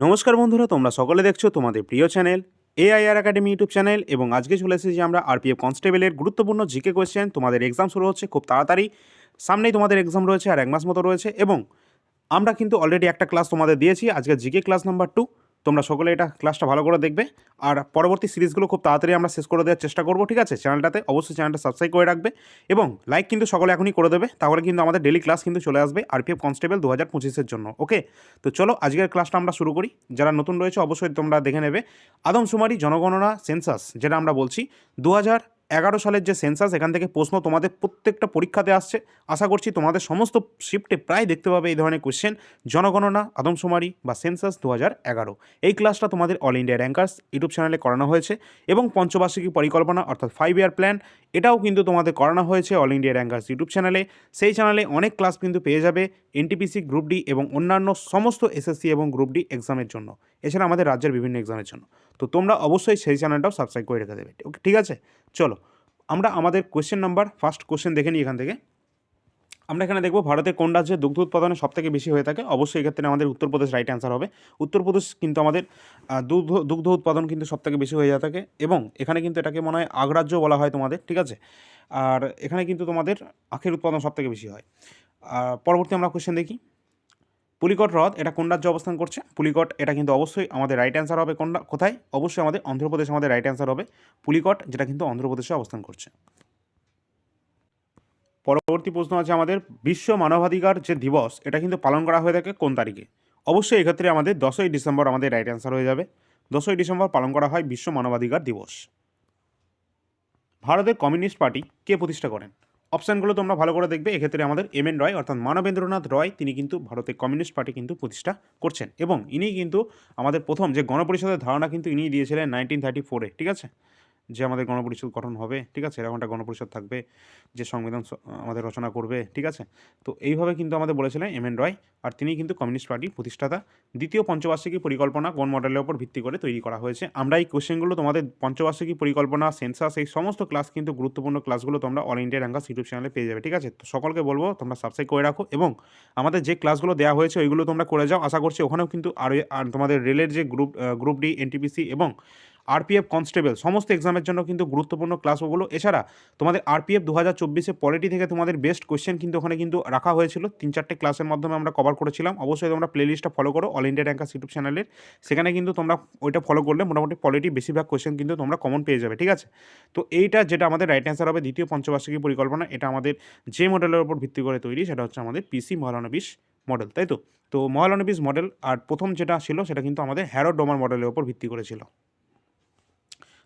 নমস্কার বন্ধুরা, তোমরা সকলে দেখছ তোমাদের প্রিয় channel AIR academy YouTube channel এবং আজকে চলে এসেছি আমরা আরপিএফ কনস্টেবলের গুরুত্বপূর্ণ জিকে কোয়েশ্চেন। তোমাদের এক্সাম শুরু হচ্ছে খুব তাড়াতাড়ি। সামনেই তোমাদের এক্সাম রয়েছে আর এক মাস মতো রয়েছে এবং আমরা কিন্তু অলরেডি একটা ক্লাস তোমাদের দিয়েছি। আজকে জিকে ক্লাস নাম্বার টু তোমরা সকলে এটা ক্লাসটা ভালো করে দেখবে। আর পরবর্তী সিরিজগুলো খুব তাড়াতাড়ি আমরা শেষ করে দেওয়ার চেষ্টা করব, ঠিক আছে? চ্যানেলটাতে অবশ্যই চ্যানেলটা সাবস্ক্রাইব করে রাখবে এবং লাইক কিন্তু সকলে এখনই করে দেবে, তাহলে কিন্তু আমাদের ডেলি ক্লাস কিন্তু চলে আসবে আর পি এফ কনস্টেবল দু হাজার পঁচিশের জন্য ওকে তো চলো, আজকের ক্লাসটা আমরা শুরু করি। যারা নতুন রয়েছে অবশ্যই তোমরা দেখে নেবে। আদমশুমারি জনগণনা সেন্সাস যেটা আমরা বলছি দু হাজার এগারো সালের যে সেন্সাস এখান থেকে প্রশ্ন তোমাদের প্রত্যেকটা পরীক্ষাতে আসছে। আশা করছি তোমাদের সমস্ত শিফটে প্রায় দেখতে পাবে এই ধরনের কোয়েশ্চেন জনগণনা, আদমশুমারি বা সেন্সাস দু এগারো। এই ক্লাসটা তোমাদের অল ইন্ডিয়া র্যাঙ্কার্স ইউটিউব চ্যানেলে করানো হয়েছে এবং পঞ্চবার্ষিকী পরিকল্পনা অর্থাৎ ফাইভ ইয়ার প্ল্যান এটাও কিন্তু তোমাদের করানো হয়েছে অল ইন্ডিয়া র্যাঙ্কার্স ইউটিউব চ্যানেলে সেই চ্যানেলে অনেক ক্লাস কিন্তু পেয়ে যাবে এনটিপিসি গ্রুপ ডি এবং অন্যান্য সমস্ত এসএসসি এবং গ্রুপ ডি এক্সামের জন্য। এছাড়া আমাদের রাজ্যের বিভিন্ন এক্সামের জন্য। তো তোমরা অবশ্যই সেই চ্যানেলটাও সাবস্ক্রাইব করে রেখে দেবে ওকে ঠিক আছে? চলো, আমরা আমাদের কোয়েশ্চেন নাম্বার ফার্স্ট কোয়েশ্চেন দেখে নিই এখান থেকে। আমরা এখানে দেখব ভারতের কোন রাজ্যে দুগ্ধ উৎপাদনে সবথেকে বেশি হয়ে থাকে? অবশ্যই এক্ষেত্রে আমাদের উত্তরপ্রদেশ রাইট অ্যান্সার হবে। উত্তরপ্রদেশ কিন্তু আমাদের দুগ্ধ দুগ্ধ উৎপাদন কিন্তু সবথেকে বেশি হয়ে থাকে এবং এখানে কিন্তু এটাকে মনে হয় আগ্রাহ্য বলা হয় তোমাদের, ঠিক আছে? আর এখানে কিন্তু তোমাদের আখের উৎপাদন সবথেকে বেশি হয়। পরবর্তী আমরা কোশ্চেন দেখি। পুলিকট হ্রদ, এটা কোন রাজ্যে অবস্থান করছে? পুলিকট, এটা কিন্তু অবশ্যই আমাদের রাইট অ্যান্সার হবে কোন কোথায়? অবশ্যই আমাদের অন্ধ্রপ্রদেশ আমাদের রাইট অ্যান্সার হবে। পুলিকট, যেটা কিন্তু অন্ধ্রপ্রদেশে অবস্থান করছে। পরবর্তী প্রশ্ন আছে আমাদের, বিশ্ব মানবাধিকার যে দিবস, এটা কিন্তু পালন করা হয়ে থাকে কোন তারিখে? অবশ্যই এক্ষেত্রে আমাদের দশই ডিসেম্বর আমাদের রাইট অ্যান্সার হয়ে যাবে। দশই ডিসেম্বর পালন করা হয় বিশ্ব মানবাধিকার দিবস। ভারতের কমিউনিস্ট পার্টি কে প্রতিষ্ঠা করেন? অপশানগুলো তোমরা ভালো করে দেখবে। এক্ষেত্রে আমাদের এম এন রয় অর্থাৎ মানবেন্দ্রনাথ রয়, তিনি কিন্তু ভারতের কমিউনিস্ট পার্টি কিন্তু প্রতিষ্ঠা করছেন এবং ইনি কিন্তু আমাদের প্রথম যে গণপরিষদের ধারণা কিন্তু ইনিই দিয়েছিলেন নাইনটিন থার্টি ফোরে, ঠিক আছে? যে আমাদের গণপরিষদ গঠন হবে, ঠিক আছে? এরকম একটা গণপরিষদ থাকবে যে সংবিধান আমাদের রচনা করবে, ঠিক আছে? তো এইভাবে কিন্তু আমাদের বলেছিলেন এম এন রয় আর তিনি কিন্তু কমিউনিস্ট পার্টির প্রতিষ্ঠাতা। দ্বিতীয় পঞ্চবার্ষিকী পরিকল্পনা কোন মডেলের ওপর ভিত্তি করে তৈরি করা হয়েছে? আমরা এই কোশ্চেনগুলো তোমাদের পঞ্চবার্ষিকী পরিকল্পনা, সেন্সাস, এই সমস্ত ক্লাস কিন্তু গুরুত্বপূর্ণ ক্লাসগুলো তোমরা অল ইন্ডিয়া র্যাঙ্কাস ইউটিউব চ্যানেলে পেয়ে যাবে, ঠিক আছে? তো সকলকে বলব তোমরা সাবস্ক্রাইব করে রাখো এবং আমাদের যে ক্লাসগুলো দেওয়া হয়েছে ওইগুলো তোমরা করে যাও। আশা করছি ওখানেও কিন্তু আর তোমাদের রেলের যে গ্রুপ গ্রুপ ডি এনটিপিসি এবং আরপিএফ কনস্টেবল। সমস্ত এক্সামের জন্য কিন্তু গুরুত্বপূর্ণ ক্লাস ওগুলো এছাড়া তোমাদের আরপিএফ দু হাজার চব্বিশে পলিটি থেকে তোমাদের বেস্ট কোশ্চেন কিন্তু ওখানে কিন্তু রাখা হয়েছিল। তিন চারটে ক্লাসের মাধ্যমে আমরা কভার করেছিলাম। অবশ্যই তোমরা প্লেলিস্টটা ফলো করো অল ইন্ডিয়া র্যাঙ্কাস ইউটিউব চ্যানেলের সেখানে কিন্তু তোমরা ওইটা ফলো করলে মোটামুটি পলিটি বেশিরভাগ কোশ্চেন কিন্তু তোমরা কমন পেয়ে যাবে, ঠিক আছে? তো এইটা যেটা আমাদের রাইট অ্যান্সার হবে দ্বিতীয় পঞ্চবার্ষিকী পরিকল্পনা, এটা আমাদের যে মডেলের উপর ভিত্তি করে তৈরি, সেটা হচ্ছে আমাদের পিসি মহালানবিশ মডেল তাই তো? তো মহালানবিশ মডেল আর প্রথম যেটা ছিল, সেটা কিন্তু আমাদের হ্যারো ডোমার মডেলের উপর ভিত্তি করেছিল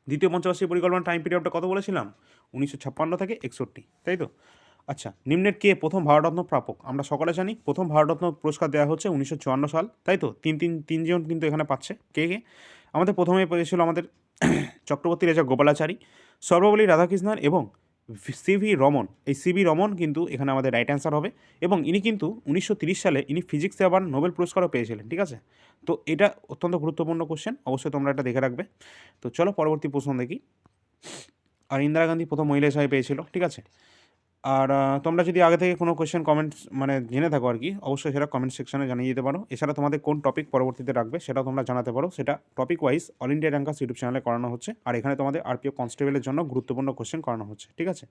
দ্বিতীয় পঞ্চবার্ষিক পরিকল্পনা টাইম পিরিয়ডটা কত বলেছিলাম? উনিশশো ছাপ্পান্ন থেকে একষট্টি, তাই তো? আচ্ছা নিম্নের কে প্রথম ভারতরত্ন প্রাপক? আমরা সকলে জানি প্রথম ভারতরত্ন পুরস্কার দেওয়া হচ্ছে উনিশশো চুয়ান্ন সাল, তাই তো? তিন তিন, তিনজন কিন্তু এখানে পাচ্ছে। কে কে? আমাদের প্রথমে পেয়েছিল আমাদের চক্রবর্তী রাজা গোপালাচারী, সর্বপল্লী রাধাকৃষ্ণন এবং সিভি রমন এই সিভি রমন কিন্তু এখানে আমাদের রাইট অ্যান্সার হবে এবং ইনি কিন্তু উনিশশো সালে ইনি ফিজিক্সে আবার নোবেল পুরস্কারও পেয়েছিলেন, ঠিক আছে? তো এটা অত্যন্ত গুরুত্বপূর্ণ কোশ্চেন অবশ্যই তোমরা এটা দেখে রাখবে। তো চলো পরবর্তী প্রশ্ন দেখি। আর ইন্দিরা গান্ধী প্রথম মহিলা হিসাবে পেয়েছিল, ঠিক আছে? আর তোমরা যদি আগে থেকে কোনো কোয়েশ্চেন কমেন্টস মানে জেনে থাকো আর কি, অবশ্যই সেটা কমেন্ট সেকশনে জানিয়ে দিতে পারো। এছাড়া তোমাদের কোন টপিক পরবর্তীতে রাখবে সেটা তোমরা জানাতে পারো। সেটা topic wise all India Rankers YouTube চ্যানেলে করানো হচ্ছে। আর এখানে তোমাদের আরপিএফ কনস্টেবলের জন্য গুরুত্বপূর্ণ কোশ্চেন করানো হচ্ছে, ঠিক আছে?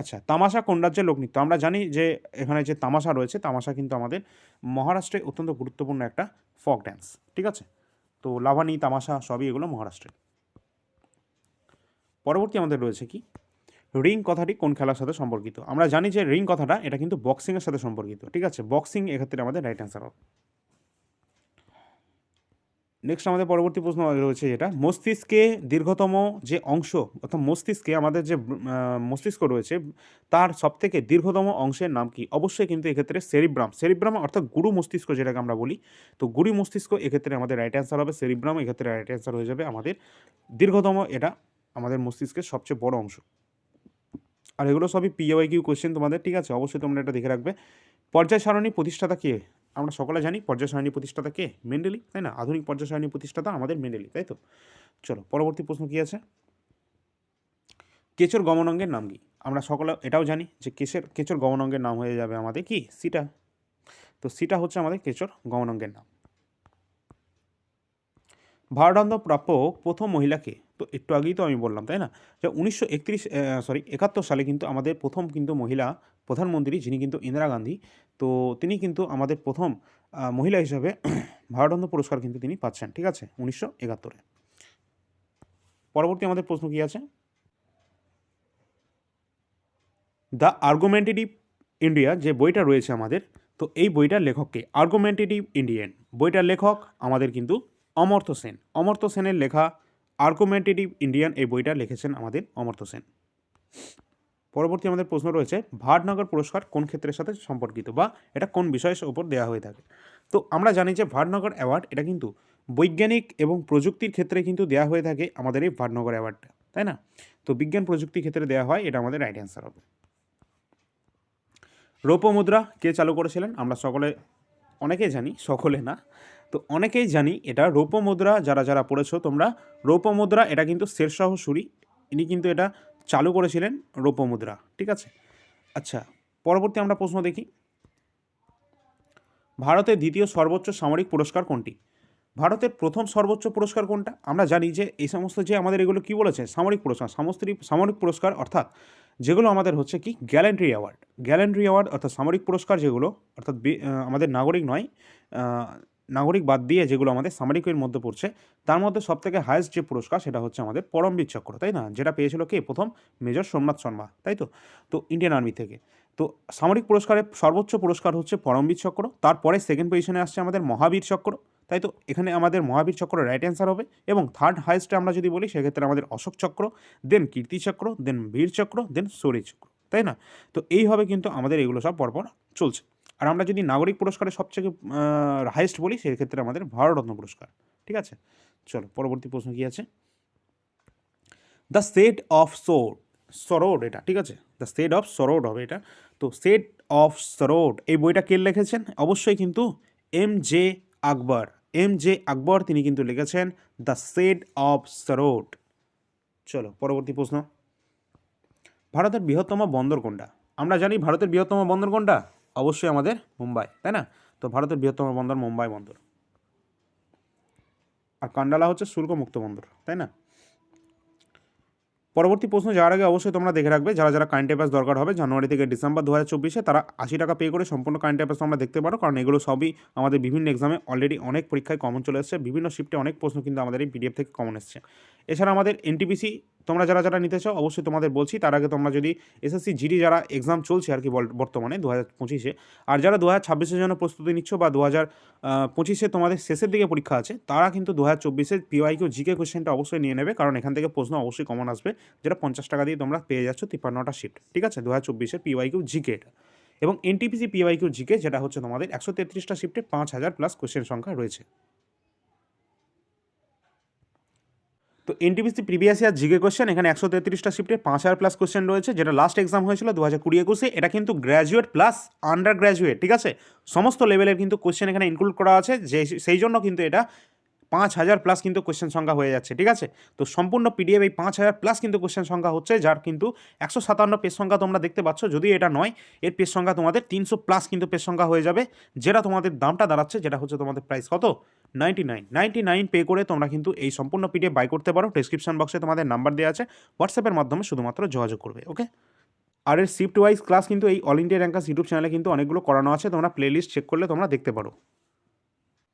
আচ্ছা তামাশা কোন রাজ্যের লোকনৃত্য আমরা জানি যে এখানে যে তামাশা রয়েছে, তামাশা কিন্তু আমাদের মহারাষ্ট্রে অত্যন্ত গুরুত্বপূর্ণ একটা ফক ড্যান্স ঠিক আছে? তো লাভানি, তামাশা সবই এগুলো মহারাষ্ট্রে। পরবর্তী আমাদের রয়েছে কি? রিং কথাটি কোন খেলার সাথে সম্পর্কিত? আমরা জানি যে রিং কথাটা, এটা কিন্তু বক্সিংয়ের সাথে সম্পর্কিত, ঠিক আছে? বক্সিং এক্ষেত্রে আমাদের রাইট অ্যান্সার হবে। নেক্সট আমাদের পরবর্তী প্রশ্ন রয়েছে যেটা, মস্তিষ্কে দীর্ঘতম যে অংশ, অর্থাৎ মস্তিষ্কে আমাদের যে মস্তিষ্ক রয়েছে, তার সবথেকে দীর্ঘতম অংশের নাম কি? অবশ্যই কিন্তু এক্ষেত্রে সেরিব্রাম সেরিব্রাম অর্থাৎ গুরু মস্তিষ্ক যেটাকে আমরা বলি, তো গুরু মস্তিষ্ক এক্ষেত্রে আমাদের রাইট অ্যান্সার হবে সেরিব্রাম এক্ষেত্রে রাইট অ্যান্সার হয়ে যাবে আমাদের দীর্ঘতম এটা আমাদের মস্তিষ্কের সবচেয়ে বড় অংশ। আর এগুলো সবই পিওয়াই কিউ কোশ্চেন তোমাদের, ঠিক আছে? অবশ্যই তোমরা এটা দেখে রাখবে। পর্যায় সারণী প্রতিষ্ঠাতা কে? আমরা সকলে জানি পর্যায় সারণী প্রতিষ্ঠাতা কে? মেন্ডেলি তাই না? আধুনিক পর্যায় সারণী প্রতিষ্ঠাতা আমাদের মেন্ডেলি তাই তো? চলো, পরবর্তী প্রশ্ন কি আছে? কেচর গমনাঙ্গের নাম কি? আমরা সকলে এটাও জানি যে কেশের, কেচর গমনাঙ্গের নাম হয়ে যাবে আমাদের কি? সিটা। তো সিটা হচ্ছে আমাদের কেচর গমনাঙ্গের নাম। ভারতরত্ন প্রাপ্য প্রথম মহিলাকে তো একটু আগেই তো আমি বললাম, তাই না? যে উনিশশো একত্রিশ সরি একাত্তর সালে কিন্তু আমাদের প্রথম কিন্তু মহিলা প্রধানমন্ত্রী যিনি কিন্তু ইন্দিরা গান্ধী, তো তিনি কিন্তু আমাদের প্রথম মহিলা হিসাবে ভারতরত্ন পুরস্কার কিন্তু তিনি পাচ্ছেন, ঠিক আছে? উনিশশো একাত্তরে। পরবর্তী আমাদের প্রশ্ন কী আছে? দ্য আর্গুমেন্টেটিভ ইন্ডিয়া যে বইটা রয়েছে আমাদের, তো এই বইটার লেখককে আর্গুমেন্টেটিভ ইন্ডিয়ান বইটার লেখক আমাদের কিন্তু অমর্ত্য সেন। অমর্ত্য সেনের লেখা আর্গুমেন্টেটিভ ইন্ডিয়ান এই বইটা লিখেছেন আমাদের অমর্ত্য সেন। পরবর্তী আমাদের প্রশ্ন রয়েছে, ভাটনগর পুরস্কার কোন ক্ষেত্রের সাথে সম্পর্কিত বা এটা কোন বিষয়ের উপর দেওয়া হয়ে থাকে? তো আমরা জানি যে ভাটনগর অ্যাওয়ার্ড এটা কিন্তু বৈজ্ঞানিক এবং প্রযুক্তির ক্ষেত্রে কিন্তু দেওয়া হয়ে থাকে আমাদের এই ভাটনগর অ্যাওয়ার্ডটা, তাই না? তো বিজ্ঞান প্রযুক্তির ক্ষেত্রে দেওয়া হয় এটা আমাদের রাইট অ্যান্সার হবে। রৌপ্য মুদ্রা কে চালু করেছিলেন? আমরা সকলে, অনেকেই জানি, সকলে না। তো অনেকেই জানি এটা রৌপ্য মুদ্রা, যারা যারা পড়েছো তোমরা, রৌপ্য মুদ্রা, এটা কিন্তু শেরশাহ সুরি। ইনি কিন্তু এটা চালু করেছিলেন রৌপ্য মুদ্রা, ঠিক আছে? আচ্ছা পরবর্তী আমরা প্রশ্ন দেখি। ভারতের দ্বিতীয় সর্বোচ্চ সামরিক পুরস্কার কোনটি? ভারতের প্রথম সর্বোচ্চ পুরস্কার কোনটা? আমরা জানি যে এই সমস্ত যে আমাদের এগুলো কি বলেছে? সামরিক পুরস্কার সামস্ত্রী সামরিক পুরস্কার, অর্থাৎ যেগুলো আমাদের হচ্ছে কি? Gallantry award. গ্যালেন্ট্রি অ্যাওয়ার্ড, অর্থাৎ সামরিক পুরস্কার যেগুলো, অর্থাৎ আমাদের নাগরিক নয় নাগরিক বাদ দিয়ে যেগুলো আমাদের সামরিকের মধ্যে পড়ছে, তার মধ্যে সবথেকে হায়েস্ট যে পুরস্কার সেটা হচ্ছে আমাদের পরমবীর চক্র তাই না? যেটা পেয়েছিল কে? প্রথম মেজর সোমনাথ শর্মা, তাই তো? তো ইন্ডিয়ান আর্মি থেকে। তো সামরিক পুরস্কারের সর্বোচ্চ পুরস্কার হচ্ছে পরমবীর চক্র তারপরে সেকেন্ড পজিশনে আসছে আমাদের মহাবীর চক্র, তাই তো? এখানে আমাদের মহাবীর চক্র রাইট অ্যান্সার হবে এবং থার্ড হাইয়েস্টে আমরা যদি বলি, সেক্ষেত্রে আমাদের অশোক চক্র দেন কীর্তি চক্র দেন বীর চক্র দেন চক্র, তাই না? তো এইভাবে কিন্তু আমাদের এগুলো সব পরপর চলছে। আর আমরা যদি নাগরিক পুরস্কারের সবচেয়ে হাইয়েস্ট বলি, সেক্ষেত্রে আমাদের ভারতরত্ন পুরস্কার। ঠিক আছে? চলো, পরবর্তী প্রশ্ন কী আছে? দ্য সেট অফ সোড সরোড এটা, ঠিক আছে? দ্য সেট অফ সরোড হবে এটা। তো সেট অফ সরোড এই বইটা কে লিখেছেন? অবশ্যই কিন্তু M J Akbar M J Akbar তিনি কিন্তু লিখেছেন দ্য সেট অফ সরোড চলো, পরবর্তী প্রশ্ন। ভারতের বৃহত্তম বন্দর কোনটা? আমরা জানি ভারতের বৃহত্তম বন্দর কোনটা? অবশ্যই আমাদের মুম্বাই, তাই না? তো ভারতের বৃহত্তম বন্দর মুম্বাই বন্দর। আর কান্ডালা হচ্ছে শুল্কমুক্ত বন্দর, তাই না? পরবর্তী প্রশ্ন যাওয়ার আগে অবশ্যই তোমরা দেখে রাখবে, যারা যারা কারেন্ট অ্যাফেয়ার্স দরকার হবে, জানুয়ারি থেকে ডিসেম্বর দু হাজার চব্বিশে তারা আশি টাকা পে করে সম্পূর্ণ কারেন্ট অ্যাফেয়ার্স তোমরা দেখতে পারো, কারণ এগুলো সবই আমাদের বিভিন্ন এক্সামে অলরেডি অনেক পরীক্ষায় কমন চলে এসেছে। বিভিন্ন শিফটে অনেক প্রশ্ন কিন্তু আমাদের এই পিডিএফ থেকে কমন এসছে। এছাড়া আমাদের এনটিপিসি তোমরা যারা যারা নিতে চাও, অবশ্যই তোমাদের বলছি, তার আগে তোমরা যদি এসএসসি জিডি যারা এক্সাম চলছে আর কি বর্তমানে দু হাজার পঁচিশে, আর যারা দু হাজার ছাব্বিশের জন্য প্রস্তুতি নিচ্ছ বা দু হাজার পঁচিশে তোমাদের শেষের দিকে পরীক্ষা আছে, তারা কিন্তু দু হাজার চব্বিশের পিওয়াইকিউ জিকে কোশ্চেনটা অবশ্যই নিয়ে নেবে, কারণ এখান থেকে প্রশ্ন অবশ্যই কমন আসবে, যেটা পঞ্চাশ টাকা দিয়ে তোমরা পেয়ে যাচ্ছ তিপ্পান্নটা শিফট ঠিক আছে? দু হাজার চব্বিশের পিওয়াইকিউ জিকে এটা এবং এনটিপিসি পিওয়াইকিউ জিকে যেটা হচ্ছে তোমাদের একশো তেত্রিশটা শিফটে পাঁচ হাজার প্লাস কোশ্চেন সংখ্যা রয়েছে। তো NTPC previous year GK question এখানে একশো তেত্রিশটা শিফটে পাঁচ হাজার প্লাস কোশ্চেন রয়েছে, যেটা লাস্ট এক্সাম হয়েছিল দু হাজার কুড়ি একুশে। এটা কিন্তু গ্র্যাজুয়েট প্লাস আন্ডার গ্র্যাজুয়েট ঠিক আছে? সমস্ত লেভেলের কিন্তু কোশ্চেন এখানে ইনক্লুড করা আছে, যে সেই জন্য কিন্তু এটা পাঁচ হাজার প্লাস কিন্তু কোশ্চেন সংখ্যা হয়ে যাচ্ছে, ঠিক আছে? তো সম্পূর্ণ পিডিএফ এই পাঁচ হাজার প্লাস কিন্তু কোশ্চেন সংখ্যা হচ্ছে, যার কিন্তু একশো সাতান্ন পেজ সংখ্যা তোমরা দেখতে পাচ্ছ। যদি এটা নয়, এর পেজ সংখ্যা তোমাদের তিনশো প্লাস কিন্তু পেজ সংখ্যা হয়ে যাবে, যেটা তোমাদের দামটা দাঁড়াচ্ছে, যেটা হচ্ছে তোমাদের প্রাইস কত? Ninety nine ninety nine pay করে তোমরা কিন্তু এই সম্পূর্ণ পিডিএফ বাই করতে পারো। ডিসক্রিপশন বক্সে তোমাদের নাম্বার দেওয়া আছে। হোয়াটসঅ্যাপের মাধ্যমে শুধুমাত্র যোগাযোগ করবে ওকে আর এর শিফট ওয়াইজ ক্লাস কিন্তু এই অল ইন্ডিয়া র্যাঙ্কাস ইউটিউব চ্যানেলে কিন্তু অনেকগুলো করানো আছে। তোমরা প্লেলিস্ট চেক করলে তোমরা দেখতে পারো।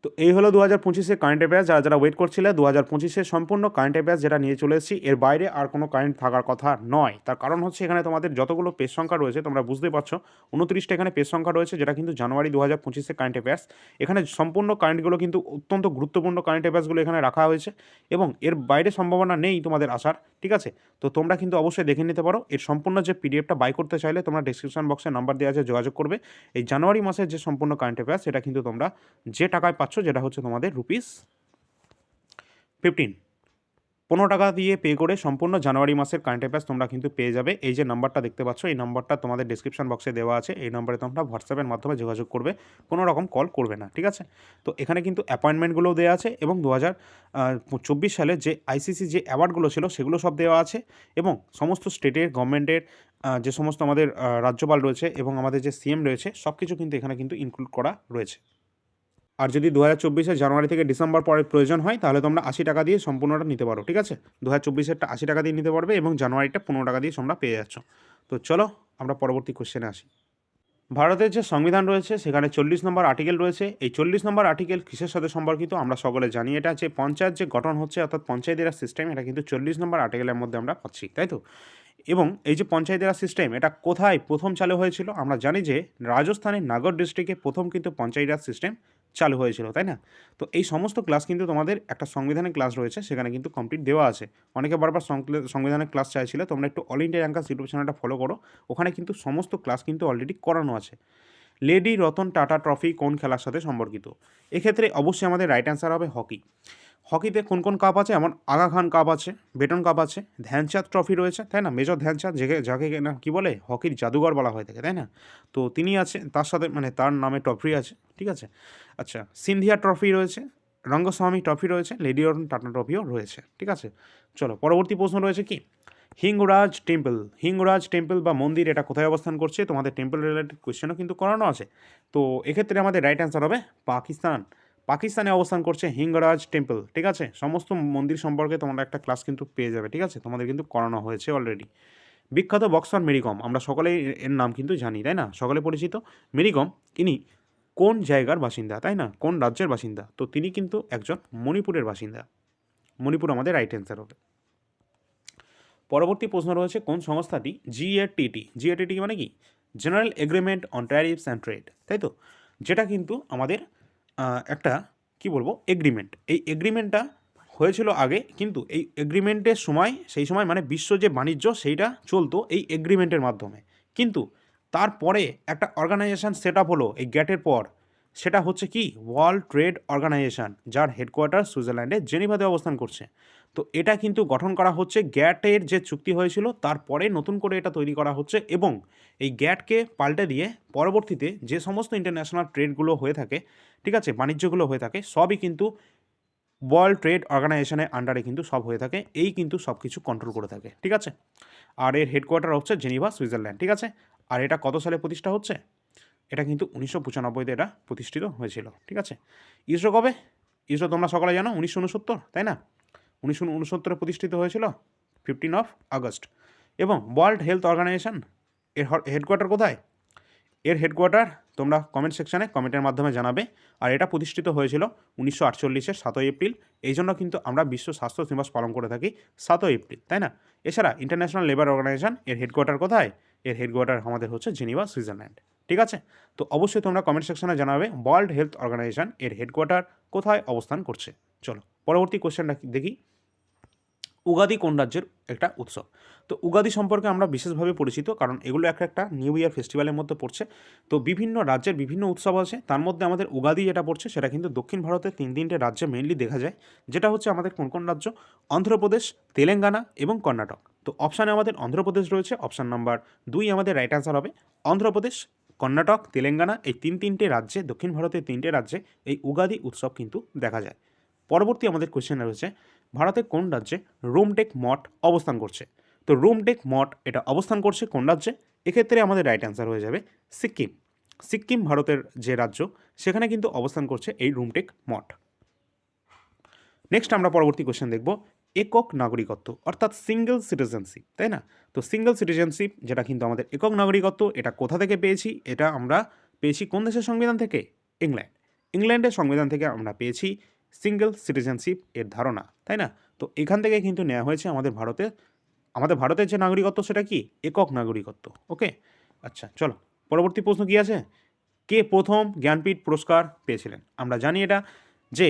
তো এই হলো দু হাজার পঁচিশে কারেন্ট অ্যাফেয়ার্স যারা যারা ওয়েট করছিলে দু হাজার পঁচিশে সম্পূর্ণ কারেন্ট অ্যাফেয়ার্স যেটা নিয়ে চলে এসেছি, এর বাইরে আর কোনো কারেন্ট থাকার কথা নয়। তার কারণ হচ্ছে এখানে তোমাদের যতগুলো পেজ সংখ্যা রয়েছে, তোমরা বুঝতে পারছ, উনত্রিশটা এখানে পেজ সংখ্যা রয়েছে, যেটা কিন্তু জানুয়ারি দু হাজার পঁচিশে কারেন্ট অ্যাফেয়ার্স এখানে সম্পূর্ণ কারেন্টগুলো কিন্তু অত্যন্ত গুরুত্বপূর্ণ কারেন্ট অ্যাফেয়ার্সগুলো এখানে রাখা হয়েছে এবং এর বাইরে সম্ভাবনা নেই তোমাদের আসার, ঠিক আছে? তো তোমরা কিন্তু অবশ্যই দেখে নিতে পারো, এর সম্পূর্ণ যে পিডিএফটা বাই করতে চাইলে তোমরা ডিসক্রিপশন বক্সে নাম্বার দেওয়া আছে, যোগাযোগ করবে। এই জানুয়ারি মাসের যে সম্পূর্ণ কারেন্ট অ্যাফেয়ার্স সেটা কিন্তু তোমরা যে টাকায় পাচ্ছ, যেটা হচ্ছে তোমাদের রুপিস ফিফটিন পনেরো টাকা দিয়ে পে করে সম্পূর্ণ জানুয়ারি মাসের কারেন্ট অ্যাফেয়ার্স তোমরা কিন্তু পেয়ে যাবে। এই যে নাম্বারটা দেখতে পাচ্ছ, এই নাম্বারটা তোমাদের ডিসক্রিপশন বক্সে দেওয়া আছে। এই নাম্বারে তোমরা হোয়াটসঅ্যাপের মাধ্যমে যোগাযোগ করবে, কোনো রকম কল করবে না, ঠিক আছে? তো এখানে কিন্তু অ্যাপয়েন্টমেন্টগুলোও দেওয়া আছে এবং দু হাজার চব্বিশ সালে যে আইসিসি যে অ্যাওয়ার্ডগুলো ছিল, সেগুলো সব দেওয়া আছে এবং সমস্ত স্টেটের গভর্নমেন্টের যে সমস্ত আমাদের রাজ্যপাল রয়েছে এবং আমাদের যে সিএম রয়েছে সব কিছু কিন্তু এখানে কিন্তু ইনক্লুড করা রয়েছে। আর যদি দু হাজার চব্বিশের জানুয়ারি থেকে ডিসেম্বর পরে প্রয়োজন হয়, তাহলে তোমরা আশি টাকা দিয়ে সম্পূর্ণটা নিতে পারো, ঠিক আছে? দু হাজার চব্বিশেরটা আশি টাকা দিয়ে নিতে পারবে এবং জানুয়ারিটা পনেরো টাকা দিয়ে তোমরা পেয়ে যাচ্ছ। তো চলো, আমরা পরবর্তী কোশ্চেনে আসি। ভারতের যে সংবিধান রয়েছে, সেখানে চল্লিশ নম্বর আর্টিকেল রয়েছে। এই চল্লিশ নম্বর আর্টিকেল কিসের সাথে সম্পর্কিত? আমরা সকলে জানি, এটা যে পঞ্চায়েত যে গঠন হচ্ছে, অর্থাৎ পঞ্চায়েতের সিস্টেম এটা কিন্তু চল্লিশ নম্বর আর্টিকেলের মধ্যে আমরা পাচ্ছি, তাই তো? এবং এই যে পঞ্চায়েতের সিস্টেম এটা কোথায় প্রথম চালু হয়েছিল? আমরা জানি যে রাজস্থানের নাগর ডিস্ট্রিক্টে প্রথম কিন্তু পঞ্চায়েত সিস্টেম চালু হয়েছিল, তাই না? তো এই সমস্ত ক্লাস কিন্তু তোমাদের একটা সংবিধানের ক্লাস রয়েছে, সেখানে কিন্তু কমপ্লিট দেওয়া আছে। অনেকে বারবার সংবিধানের ক্লাস চাইছিলে, তোমরা একটু অল ইন্ডিয়া র্যাঙ্কাস ইউটিউব চ্যানেলটা ফলো করো। ওখানে কিন্তু সমস্ত ক্লাস কিন্তু অলরেডি করানো আছে। লেডি রতন টাটা ট্রফি কোন খেলার সাথে সম্পর্কিত? এক্ষেত্রে অবশ্যই আমাদের রাইট অ্যান্সার হবে হকি হকিতে কোন কোন কাপ আছে? এমন আগা খান কাপ আছে, বেটন কাপ আছে, ধ্যানচাঁদ ট্রফি রয়েছে, তাই না? মেজর ধ্যানচাঁদ, যাকে যাকে না, কী বলে? হকির জাদুঘর বলা হয়ে থাকে তাই না? তো তিনি আছে তার সাথে মানে তার নামে ট্রফি আছে, ঠিক আছে? আচ্ছা সিন্ধিয়া ট্রফি রয়েছে, রঙ্গস্বামী ট্রফি রয়েছে, লেডি রতন টাটা ট্রফিও রয়েছে, ঠিক আছে? চলো, পরবর্তী প্রশ্ন রয়েছে কি? হিঙ্গরাজ টেম্পল হিঙ্গরাজ টেম্পল বা মন্দির এটা কোথায় অবস্থান করছে? তোমাদের টেম্পল রিলেটেড কোয়েশ্চেনও কিন্তু করানো আছে। তো এক্ষেত্রে আমাদের রাইট অ্যান্সার হবে পাকিস্তান। পাকিস্তানে অবস্থান করছে হিঙ্গরাজ টেম্পল, ঠিক আছে? সমস্ত মন্দির সম্পর্কে তোমরা একটা ক্লাস কিন্তু পেয়ে যাবে, ঠিক আছে? তোমাদের কিন্তু করানো হয়েছে অলরেডি বিখ্যাত বক্সার মেরিকম আমরা সকলেই এর নাম কিন্তু জানি, তাই না? সকলে পরিচিত? মেরিকম ইনি কোন জায়গার বাসিন্দা, তাই না? কোন রাজ্যের বাসিন্দা? তো তিনি কিন্তু একজন মণিপুরের বাসিন্দা। মণিপুর আমাদের রাইট অ্যান্সার হবে। পরবর্তী প্রশ্ন রয়েছে, কোন সংস্থাটি? জিএটিটি জিএটিটি মানে কি? General agreement on tariffs and trade তাই তো? যেটা কিন্তু আমাদের একটা, কি বলব এগ্রিমেন্ট এই এগ্রিমেন্টটা হয়েছিল আগে, কিন্তু এই এগ্রিমেন্টের সময়, সেই সময় মানে বিশ্ব যে বাণিজ্য, সেইটা চলতো এই এগ্রিমেন্টের মাধ্যমে। কিন্তু তারপরে একটা অর্গানাইজেশান সেট আপ হলো এই গ্যাটের পর। সেটা হচ্ছে কি? ওয়ার্ল্ড ট্রেড অর্গানাইজেশান যার হেডকোয়ার্টার সুইজারল্যান্ডে জেনিভাতে অবস্থান করছে। তো এটা কিন্তু গঠন করা হচ্ছে গ্যাটের যে চুক্তি হয়েছিল, তারপরে নতুন করে এটা তৈরি করা হচ্ছে এবং এই গ্যাটকে পাল্টে দিয়ে পরবর্তীতে যে সমস্ত ইন্টারন্যাশনাল ট্রেডগুলো হয়ে থাকে, ঠিক আছে, বাণিজ্যগুলো হয়ে থাকে, সবই কিন্তু ওয়ার্ল্ড ট্রেড অর্গানাইজেশনের আন্ডারে কিন্তু সব হয়ে থাকে, এই কিন্তু সব কিছু কন্ট্রোল করে থাকে, ঠিক আছে? আর এর হেডকোয়ার্টার হচ্ছে জেনিভা, সুইজারল্যান্ড, ঠিক আছে? আর এটা কত সালে প্রতিষ্ঠা হচ্ছে? এটা কিন্তু উনিশশো পঁচানব্বইতে এটা প্রতিষ্ঠিত হয়েছিল, ঠিক আছে? ইসরো কবে? ইসরো তোমরা সকালে জানো, উনিশশো উনসত্তর, তাই না? উনিশশো প্রতিষ্ঠিত হয়েছিল, ফিফটিন অফ আগস্ট। এবং ওয়ার্ল্ড হেলথ অর্গানাইজেশন এর হেডকোয়ার্টার কোথায়? এর হেডকোয়ার্টার তোমরা কমেন্ট সেকশানে কমেন্টের মাধ্যমে জানাবে। আর এটা প্রতিষ্ঠিত হয়েছিল উনিশশো আটচল্লিশের সাতই এপ্রিল। এই জন্য কিন্তু আমরা বিশ্ব স্বাস্থ্য দিবস পালন করে থাকি সাতই এপ্রিল, তাই না? এছাড়া ইন্টারন্যাশনাল লেবার অর্গানাইজেশন এর হেডকোয়ার্টার কোথায়? এর হেডকোয়ার্টার আমাদের হচ্ছে জেনিভা, সুইজারল্যান্ড, ঠিক আছে? তো অবশ্যই তোমরা কমেন্ট সেকশনে জানাবে ওয়ার্ল্ড হেলথ অর্গানাইজেশন এর হেডকোয়ার্টার কোথায় অবস্থান করছে। চলো, পরবর্তী কোশ্চেনটা দেখি। উগাদি কোন রাজ্যের একটা উৎসব? তো উগাদি সম্পর্কে আমরা বিশেষভাবে পরিচিত কারণ এগুলো একটা একটা নিউ ইয়ার ফেস্টিভ্যালের মধ্যে পড়ছে। তো বিভিন্ন রাজ্যের বিভিন্ন উৎসব আছে, তার মধ্যে আমাদের উগাদি যেটা পড়ছে সেটা কিন্তু দক্ষিণ ভারতের তিন তিনটে রাজ্যে মেনলি দেখা যায়। যেটা হচ্ছে আমাদের কোন কোন রাজ্য? অন্ধ্রপ্রদেশ, তেলেঙ্গানা এবং কর্ণাটক। তো অপশানে আমাদের অন্ধ্রপ্রদেশ রয়েছে অপশান নাম্বার দুই আমাদের রাইট অ্যান্সার হবে। অন্ধ্রপ্রদেশ, কর্ণাটক, তেলেঙ্গানা এই তিন তিনটে রাজ্যে, দক্ষিণ ভারতের তিনটে রাজ্যে এই উগাদি উৎসব কিন্তু দেখা যায়। পরবর্তী আমাদের কোয়েশ্চেন রয়েছে ভারতের কোন রাজ্যে রোমটেক মঠ অবস্থান করছে? তো রোমটেক মঠ এটা অবস্থান করছে কোন রাজ্যে? এক্ষেত্রে আমাদের রাইট অ্যান্সার হয়ে যাবে সিকিম। সিকিম ভারতের যে রাজ্য, সেখানে কিন্তু অবস্থান করছে এই রুমটেক মঠ। নেক্সট আমরা পরবর্তী কোশ্চেন দেখব, একক নাগরিকত্ব, অর্থাৎ সিঙ্গেল সিটিজেনশিপ তাই না? তো সিঙ্গেল সিটিজেনশিপ যেটা কিন্তু আমাদের একক নাগরিকত্ব, এটা কোথা থেকে পেয়েছি? এটা আমরা পেয়েছি কোন দেশের সংবিধান থেকে? ইংল্যান্ড ইংল্যান্ডের সংবিধান থেকে আমরা পেয়েছি সিঙ্গেল সিটিজেনশিপ এর ধারণা, তাই না? তো এখান থেকে কিন্তু নেওয়া হয়েছে আমাদের ভারতের আমাদের ভারতের যে নাগরিকত্ব সেটা কি? একক নাগরিকত্ব ওকে আচ্ছা চলো, পরবর্তী প্রশ্ন কি আছে? কে প্রথম জ্ঞানপীঠ পুরস্কার পেয়েছিলেন? আমরা জানি এটা যে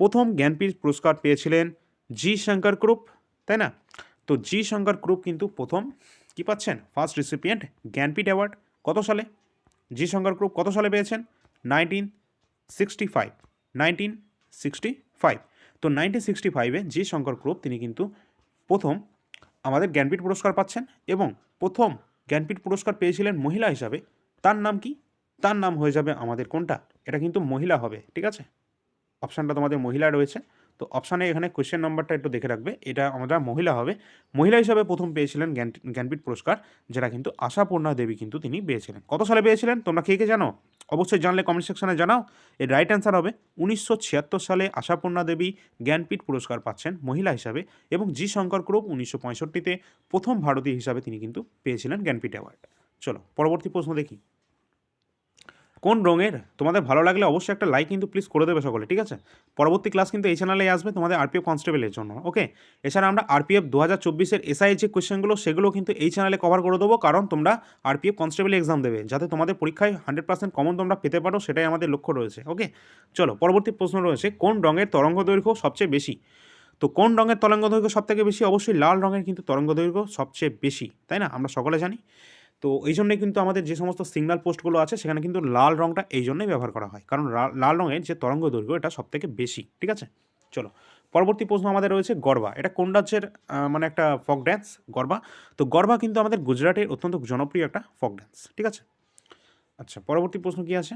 প্রথম জ্ঞানপীঠ পুরস্কার পেয়েছিলেন জি শঙ্কর গ্রুপ তাই না? তো জি শঙ্কর গ্রুপ কিন্তু প্রথম কি পাচ্ছেন? ফার্স্ট রিসিপিয়েন্ট জ্ঞানপীঠ অ্যাওয়ার্ড কত সালে? জি শঙ্কর গ্রুপ কত সালে পেয়েছেন? Nineteen sixty five nineteen sixty five. তো নাইনটিন সিক্সটি ফাইভে জি শঙ্কর গ্রুপ তিনি কিন্তু প্রথম আমাদের জ্ঞানপীঠ পুরস্কার পাচ্ছেন এবং প্রথম জ্ঞানপীঠ পুরস্কার পেয়েছিলেন মহিলা হিসাবে। তার নাম কি? তার নাম হয়ে যাবে আমাদের কোনটা? এটা কিন্তু মহিলা হবে, ঠিক আছে? অপশানটা তোমাদের মহিলা রয়েছে। তো অপশানে এখানে কোয়েশ্চেন নাম্বারটা একটু দেখে রাখবে। এটা আমরা মহিলা হবে। মহিলা হিসাবে প্রথম পেয়েছিলেন জ্ঞান, জ্ঞানপীঠ পুরস্কার, যেটা কিন্তু আশাপূর্ণা দেবী কিন্তু তিনি পেয়েছিলেন। কত সালে পেয়েছিলেন? তোমরা কে কে জানো? অবশ্যই জানলে কমেন্ট সেকশনে জানাও। এর রাইট অ্যান্সার হবে, উনিশশো ছিয়াত্তর সালে আশাপূর্ণা দেবী জ্ঞানপীঠ পুরস্কার পাচ্ছেন মহিলা হিসাবে এবং জি শঙ্কর গ্রুপ উনিশশো পঁয়ষট্টিতে প্রথম ভারতীয় হিসাবে তিনি কিন্তু পেয়েছিলেন জ্ঞানপীঠ অ্যাওয়ার্ড। চলো, পরবর্তী প্রশ্ন দেখি। কোন রঙের? তোমাদের ভালো লাগলে অবশ্যই একটা লাইক কিন্তু প্লিজ করে দেবে সকলে, ঠিক আছে? পরবর্তী ক্লাস কিন্তু এই চ্যানেলে আসবে তোমাদের আরপিএফ কনস্টেবলের জন্য ওকে এছাড়া আমরা আরপিএফ দু হাজার চব্বিশের এসআই যে কোয়েশ্চেনগুলো সেগুলো কিন্তু এই চ্যানেলে কভার করে দেবো, কারণ তোমরা আরপিএফ কনস্টেবল এক্সাম দেবে, যাতে তোমাদের পরীক্ষায় হান্ড্রেড পার্সেন্ট কমন তোমরা পেতে পারো, সেটাই আমাদের লক্ষ্য রয়েছে ওকে চলো, পরবর্তী প্রশ্ন রয়েছে, কোন রঙের তরঙ্গ দৈর্ঘ্য সবচেয়ে বেশি? তো কোন রঙের তরঙ্গ দৈর্ঘ্য সব থেকে বেশি? অবশ্যই লাল রঙের কিন্তু তরঙ্গ দৈর্ঘ্য সবচেয়ে বেশি, তাই না? আমরা সকলে জানি। তো এই জন্যই কিন্তু আমাদের যে সমস্ত সিগনাল পোস্টগুলো আছে, সেখানে কিন্তু লাল রঙটা এই জন্যই ব্যবহার করা হয়। কারণ লাল রঙের যে তরঙ্গ দৈর্ঘ্য, এটা সব থেকে বেশি, ঠিক আছে? চলো, পরবর্তী প্রশ্ন আমাদের রয়েছে গরবা এটা কোন রাজ্যের মানে একটা ফক ড্যান্স গরবা তো গরবা কিন্তু আমাদের গুজরাটের অত্যন্ত জনপ্রিয় একটা ফক ড্যান্স ঠিক আছে? আচ্ছা পরবর্তী প্রশ্ন কি আছে?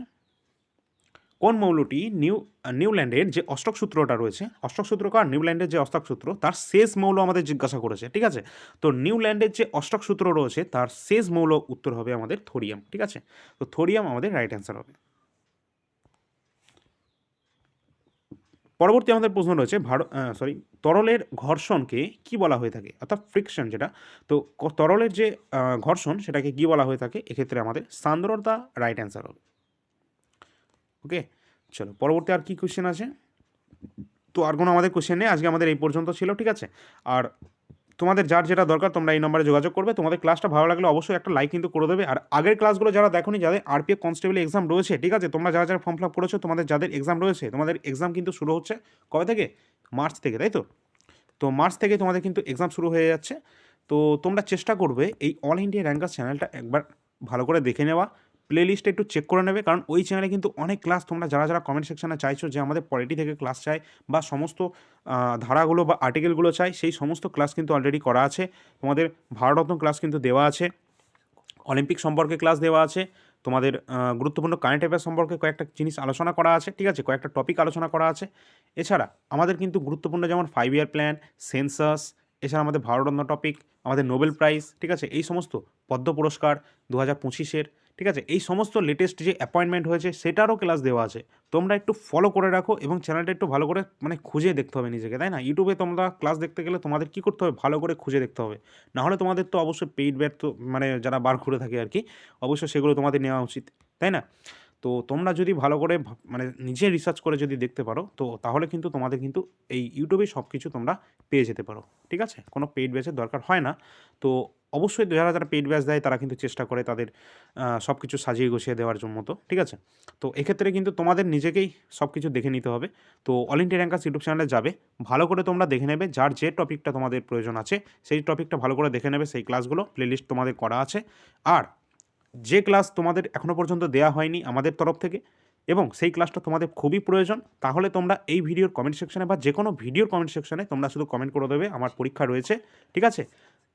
কোন মৌলটি নিউ নিউল্যান্ডের যে অষ্টক সূত্রটা রয়েছে অষ্টক সূত্রকার নিউল্যান্ডের যে অষ্টক সূত্র তার শেষ মৌল আমাদের জিজ্ঞাসা করেছে, ঠিক আছে? তো নিউল্যান্ডের যে অষ্টক সূত্র রয়েছে, তার শেষ মৌল উত্তর হবে আমাদের থোরিয়াম, ঠিক আছে? তো থোরিয়াম আমাদের রাইট অ্যান্সার হবে। পরবর্তী আমাদের প্রশ্ন রয়েছে ভারত সরি তরলের ঘর্ষণকে কি বলা হয়ে থাকে? অর্থাৎ ফ্রিকশন যেটা, তো তরলের যে ঘর্ষণ, সেটাকে কি বলা হয়ে থাকে? এক্ষেত্রে আমাদের সান্দ্রতা রাইট অ্যান্সার হবে। ওকে চলো, পরবর্তী আর কি কোশ্চেন আছে? তো আর কোনো আমাদের কোশ্চেন নেই, আজকে আমাদের এই পর্যন্ত ছিল, ঠিক আছে? আর তোমাদের যার যেটা দরকার, তোমরা এই নম্বরে যোগাযোগ করবে। তোমাদের ক্লাসটা ভালো লাগলে অবশ্যই একটা লাইক কিন্তু করে দেবে। আর আগের ক্লাসগুলো যারা দেখোনি, যাদের আরপিএফ কনস্টেবল এক্সাম রয়েছে, ঠিক আছে? তোমরা যারা যারা ফর্ম ফিল আপ করেছ, তোমাদের যাদের এক্সাম রয়েছে, তোমাদের এক্সাম কিন্তু শুরু হচ্ছে কবে থেকে? মার্চ থেকে, তাই তো? তো মার্চ থেকে তোমাদের কিন্তু এক্সাম শুরু হয়ে যাচ্ছে। তো তোমরা চেষ্টা করবে এই অল ইন্ডিয়া র্যাঙ্কার চ্যানেলটা একবার ভালো করে দেখে নেওয়া। প্লে লিস্টে একটু চেক করে নেবে। কারণ ওই চ্যানেলে কিন্তু অনেক ক্লাস তোমরা যারা যারা কমেন্ট সেকশানে চাইছো যে আমাদের পলিটি থেকে ক্লাস চাই বা সমস্ত ধারাগুলো বা আর্টিকেলগুলো চাই, সেই সমস্ত ক্লাস কিন্তু অলরেডি করা আছে। তোমাদের ভারতরত্ন ক্লাস কিন্তু দেওয়া আছে। অলিম্পিক সম্পর্কে ক্লাস দেওয়া আছে। তোমাদের গুরুত্বপূর্ণ কারেন্ট অ্যাফেয়ার সম্পর্কে কয়েকটা জিনিস আলোচনা করা আছে, ঠিক আছে? কয়েকটা টপিক আলোচনা করা আছে। এছাড়া আমাদের কিন্তু গুরুত্বপূর্ণ যেমন ফাইভ ইয়ার প্ল্যান সেন্সাস এছাড়া আমাদের ভারতরত্ন টপিক আমাদের নোবেল প্রাইজ ঠিক আছে? এই সমস্ত পদ্ম পুরস্কার দু হাজার পঁচিশের ঠিক আছে? এই সমস্ত লেটেস্ট যে অ্যাপয়েন্টমেন্ট হয়েছে, সেটারও ক্লাস দেওয়া আছে। তোমরা একটু ফলো করে রাখো এবং চ্যানেলটা একটু ভালো করে মানে খুঁজে দেখতে হবে নিজেকে, তাই না? ইউটিউবে তোমরা ক্লাস দেখতে গেলে তোমাদের কী করতে হবে? ভালো করে খুঁজে দেখতে হবে। নাহলে তোমাদের তো অবশ্যই পেইড ব্যাট তো মানে যারা বার করে থাকে আর কি, অবশ্যই সেগুলো তোমাদের নেওয়া উচিত, তাই না? তো তোমরা যদি ভালো করে মানে নিজে রিসার্চ করে যদি দেখতে পারো, তো তাহলে কিন্তু তোমাদের কিন্তু এই ইউটিউবে সব কিছু তোমরা পেয়ে যেতে পারো, ঠিক আছে? কোনো পেইড ব্যাচের দরকার হয় না। তো অবশ্যই যারা যারা পেইড ব্যাচ দেয়, তারা কিন্তু চেষ্টা করে তাদের সব কিছু সাজিয়ে গুছিয়ে দেওয়ার জন্য মতো ঠিক আছে? তো এক্ষেত্রে কিন্তু তোমাদের নিজেকেই সব কিছু দেখে নিতে হবে। তো অল ইন্ডিয়া র্যাঙ্কার্স ইউটিউব চ্যানেলে যাবে, ভালো করে তোমরা দেখে নেবে, যার যে টপিকটা তোমাদের প্রয়োজন আছে, সেই টপিকটা ভালো করে দেখে নেবে, সেই ক্লাসগুলো প্লেলিস্ট তোমাদের করা আছে। আর যে ক্লাস তোমাদের এখনও পর্যন্ত দেওয়া হয়নি আমাদের তরফ থেকে এবং সেই ক্লাসটা তোমাদের খুবই প্রয়োজন, তাহলে তোমরা এই ভিডিওর কমেন্ট সেকশানে বা যে কোনো ভিডিওর কমেন্ট সেকশানে তোমরা শুধু কমেন্ট করে দেবে, আমার পরীক্ষা রয়েছে, ঠিক আছে?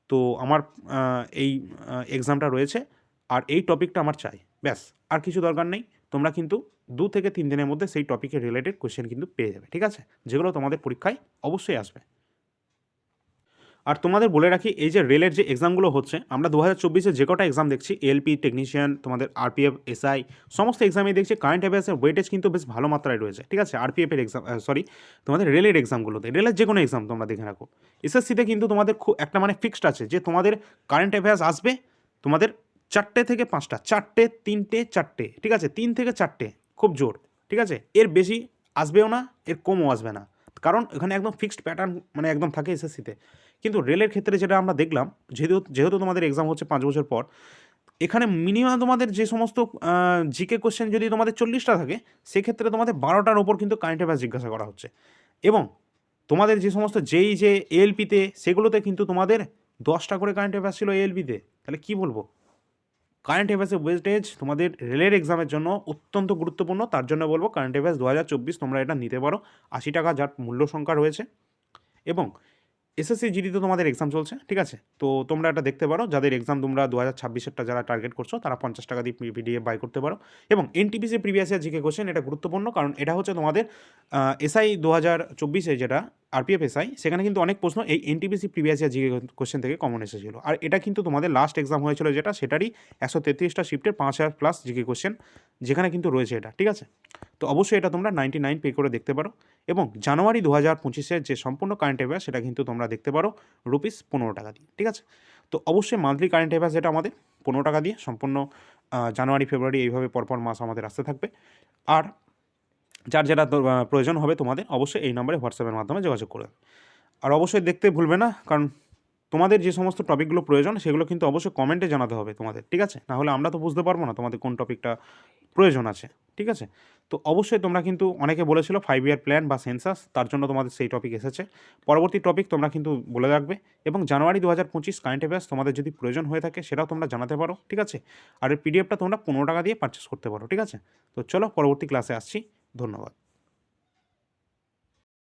তো আমার এই এক্সামটা রয়েছে, আর এই টপিকটা আমার চাই, ব্যাস, আর কিছু দরকার নেই, তোমরা কিন্তু দু থেকে তিন দিনের মধ্যে সেই টপিকের রিলেটেড কোয়েশ্চেন কিন্তু পেয়ে যাবে, ঠিক আছে? যেগুলো তোমাদের পরীক্ষায় অবশ্যই আসবে। আর তোমাদের বলে রাখি, এই যে রেলের যে এক্সামগুলো হচ্ছে, আমরা দু হাজার চব্বিশে যে কটা এক্সাম দেখছি এলপি টেকনিশিয়ান তোমাদের আরপিএফ এসআই সমস্ত এক্সামে দেখছি কারেন্ট অ্যাফেয়ার্সের ওয়েটেজ কিন্তু বেশ ভালো মাত্রায় রয়েছে, ঠিক আছে? আরপিএফের এক্সাম সরি তোমাদের রেলের এক্সামগুলোতে রেলের যে কোনো এক্সাম তোমরা দেখে রাখো। এসএসসিতে কিন্তু তোমাদের খুব একটা মানে ফিক্সড আছে, যে তোমাদের কারেন্ট অ্যাফেয়ার্স আসবে, তোমাদের চারটে থেকে পাঁচটা, চারটে, তিনটে, চারটে, ঠিক আছে? তিন থেকে চারটে, খুব জোর, ঠিক আছে? এর বেশি আসবেও না, এর কমও আসবে না, কারণ এখানে একদম ফিক্সড প্যাটার্ন মানে একদম থাকে এসএসসিতে কিন্তু রেলের ক্ষেত্রে যেটা আমরা দেখলাম, যেহেতু যেহেতু তোমাদের এক্সাম হচ্ছে পাঁচ বছর পর, এখানে মিনিমাম তোমাদের যে সমস্ত জিকে কোশ্চেন যদি তোমাদের চল্লিশটা থাকে, সেক্ষেত্রে তোমাদের বারোটার ওপর কিন্তু কারেন্ট অ্যাফেয়ার্স জিজ্ঞাসা করা হচ্ছে। এবং তোমাদের যে সমস্ত যেই যে এএলপিতে সেগুলোতে কিন্তু তোমাদের দশটা করে কারেন্ট অ্যাফেয়ার্স ছিল এএলপিতে তাহলে কি বলব? কারেন্ট অ্যাফেয়ার্সের ওয়েস্টেজ তোমাদের রেলের এক্সামের জন্য অত্যন্ত গুরুত্বপূর্ণ। তার জন্য বলব কারেন্ট অ্যাফেয়ার্স দু হাজার চব্বিশ তোমরা এটা নিতে পারো। আশি টাকা যার মূল্য সংখ্যা রয়েছে। এবং এসএসসি জিডিতে তোমাদের এক্সাম চলছে, ঠিক আছে? তো তোমরা এটা দেখতে পারো, যাদের এক্সাম তোমরা দু হাজার ছাব্বিশেরটা যারা টার্গেট করছ, তারা পঞ্চাশ টাকা দিয়ে পিডিএফ বাই করতে পারো। এবং NTPC previous year GK question এটা গুরুত্বপূর্ণ, কারণ এটা হচ্ছে তোমাদের এসআই দু হাজার চব্বিশে যেটা আরপিএফ এসআই সেখানে কিন্তু অনেক প্রশ্ন এই NTPC previous year GK question থেকে কমন এসেছিল আর এটা কিন্তু তোমাদের লাস্ট এক্সাম হয়েছিল যেটা, সেটারই একশো তেত্রিশটা শিফটের পাঁচ হাজার প্লাস জিকে কোশ্চেন যেখানে কিন্তু রয়েছে এটা, ঠিক আছে? তো অবশ্যই এটা তোমরা নাইনটি নাইন পে করে দেখতে পারো এবং জানুয়ারি দু হাজার পঁচিশের যে সম্পূর্ণ কারেন্ট অ্যাফেয়ার সেটা কিন্তু তোমরা দেখতে পারো রুপিস পনেরো টাকা দিয়ে, ঠিক আছে? তো অবশ্যই মান্থলি কারেন্ট অ্যাফেয়ার যেটা আমাদের, পনেরো টাকা দিয়ে সম্পূর্ণ জানুয়ারি, ফেব্রুয়ারি এইভাবে পরপর মাস আমাদের আসতে থাকবে। আর যার যেটা প্রয়োজন হবে তোমাদের, অবশ্যই এই নম্বরে হোয়াটসঅ্যাপের মাধ্যমে যোগাযোগ করবে আর অবশ্যই দেখতে ভুলবে না, কারণ তোমাদের যে সমস্ত টপিকগুলো প্রয়োজন, সেগুলো কিন্তু অবশ্যই কমেন্টে জানাতে হবে তোমাদের, ঠিক আছে? না হলে আমরা তো বুঝতে পারব না তোমাদের কোন টপিকটা প্রয়োজন আছে, ঠিক আছে? তো অবশ্যই তোমরা কিন্তু, অনেকে বলেছিল ফাইভ ইয়ার প্ল্যান বা সেন্সাস তার জন্য তোমাদের সেই টপিক এসেছে। পরবর্তী টপিক তোমরা কিন্তু বলে রাখবে, এবং জানুয়ারি দু হাজার পঁচিশ কারেন্ট অ্যাফেয়ার্স তোমাদের যদি প্রয়োজন হয়ে থাকে, সেটাও তোমরা জানাতে পারো, ঠিক আছে? আর এই পিডিএফটা তোমরা পনেরো টাকা দিয়ে পারচেস করতে পারো, ঠিক আছে? তো চলো পরবর্তী ক্লাসে আসছি। ধন্যবাদ।